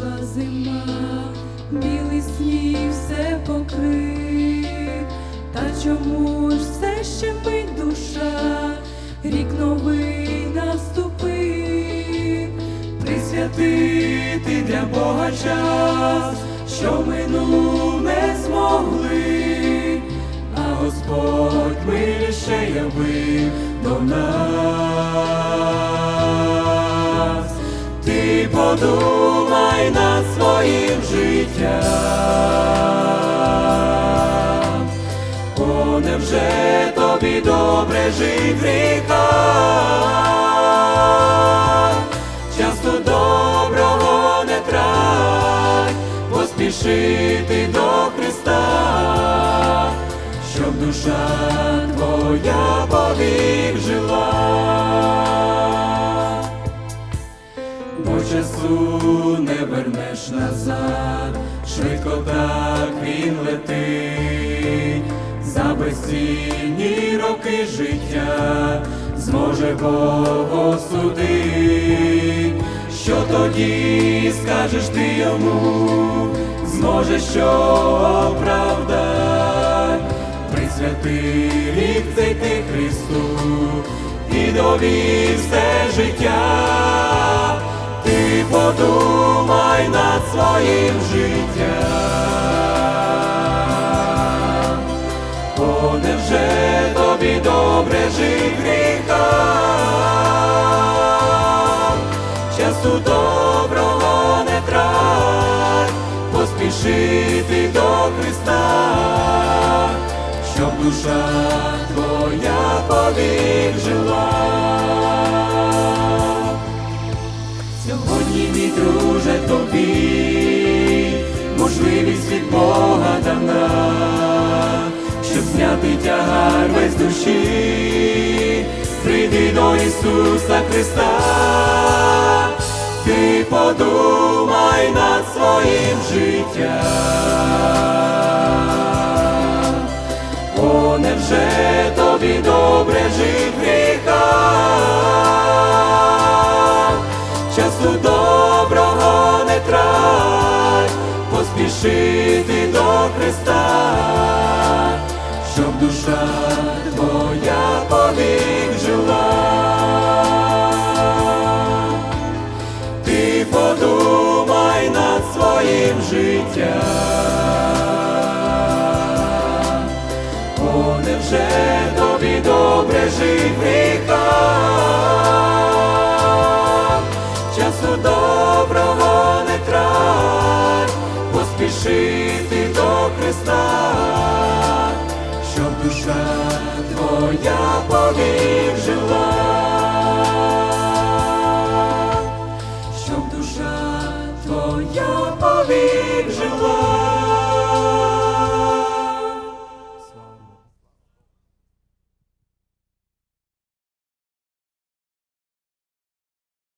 прийшла зима, білий сніг все покрив, та чому ж все ще мить душа, рік новий наступив, присвятити для Бога час, що минув не змогли, а Господь миліше явив до нас. Ти подумай своїм життям, О, невже тобі добре жить в гріхах? Часто доброго не трать, поспішити до Христа, щоб душа твоя повік жила бо часу не вернеш назад, швидко так він летить, за безцінні роки життя зможе Бог осудить. Що тоді скажеш ти йому, зможе що оправдать, присвяти рік цей ти Христу і довів все життя, подумай над своїм життям, О, невже тобі добре жить в гріхах? часу доброго не трать, поспішити до Христа, щоб душа твоя повік жила. Можливість від Бога дана, щоб зняти тягар весь душі, прийди до Ісуса Христа, ти подумай над своїм життям. О, невже тобі добре жить поспішити до Христа, щоб душа твоя повік жила. Ти подумай над своїм життям. О, невже тобі добре жить поспішити до Христа, щоб душа твоя повік жила, щоб душа твоя